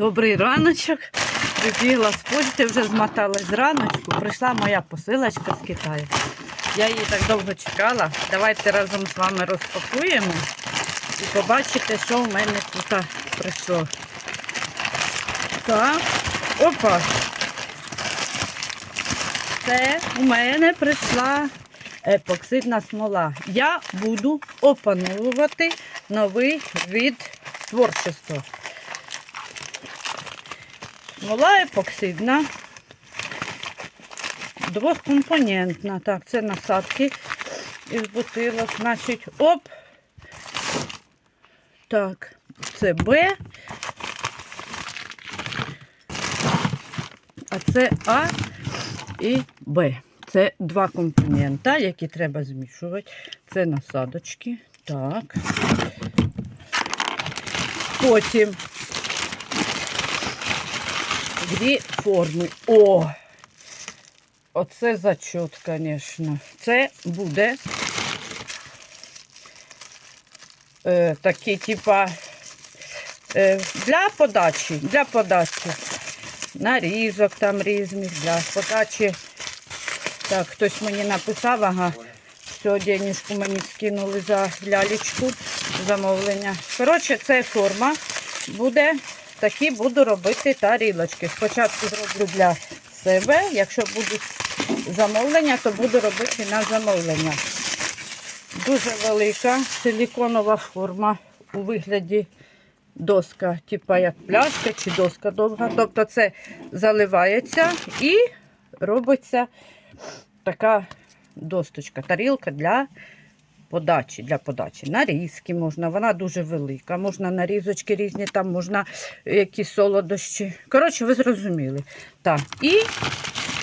Добрий раночок. Прибігла з почти, вже змоталась з раночку. Прийшла моя посилочка з Китаю. Я її так довго чекала. Давайте разом з вами розпакуємо і побачите, що в мене тут прийшло. Так, опа. Це у мене прийшла епоксидна смола. Я буду опановувати новий від творчества. Смола епоксидна, двохкомпонентна. Так, це насадки із бутилок. Значить, оп. Так, це Б. А це А і Б. Це два компонента, які треба змішувати. Це насадочки. Так. Потім дві форми. О! Оце зачот, звісно. Це буде е, такі, типа, е, для подачі, для подачі. Нарізок там різних, для подачі. Так, хтось мені написав, ага, що денежку мені скинули за лялечку замовлення. Коротше, це форма буде, такі буду робити тарілочки. Спочатку зроблю для себе, якщо будуть замовлення, то буду робити на замовлення. Дуже велика силіконова форма у вигляді доска, типа як пляшка чи доска довга. Тобто це заливається і робиться така досточка, тарілка для подачі. Для подачі. Нарізки можна, вона дуже велика. Можна нарізочки різні, там можна якісь солодощі. Коротше, ви зрозуміли. Так, і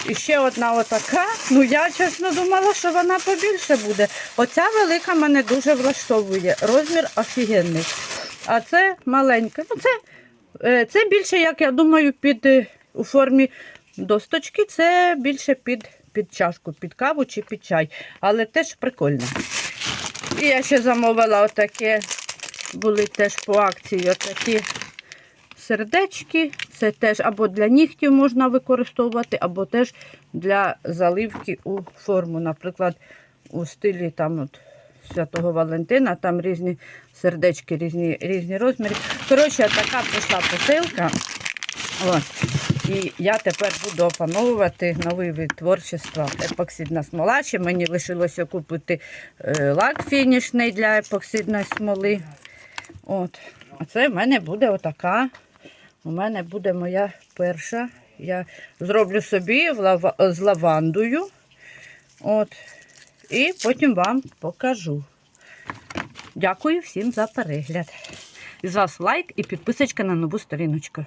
і ще одна отака. Ну, я чесно думала, що вона побільше буде. Оця велика мене дуже влаштовує. Розмір офігенний. А це маленька. Ну, це, е, це більше, як я думаю, під е, у формі досточки. Це більше під, під чашку, під каву чи під чай. Але теж прикольно. І я ще замовила отаке, були теж по акції отакі сердечки. Це теж або для нігтів можна використовувати, або теж для заливки у форму. Наприклад, у стилі там от Святого Валентина, там різні сердечки, різні, різні розміри. Коротше, така прийшла посилка. І я тепер буду опановувати новий вид творчества епоксидна смола. Ще мені лишилося купити е, лак фінішний для епоксидної смоли. От. А це в мене буде отака. У мене буде моя перша. Я зроблю собі з лавандою. От. І потім вам покажу. Дякую всім за перегляд. Із вас лайк і підписочка на нову сторіночку.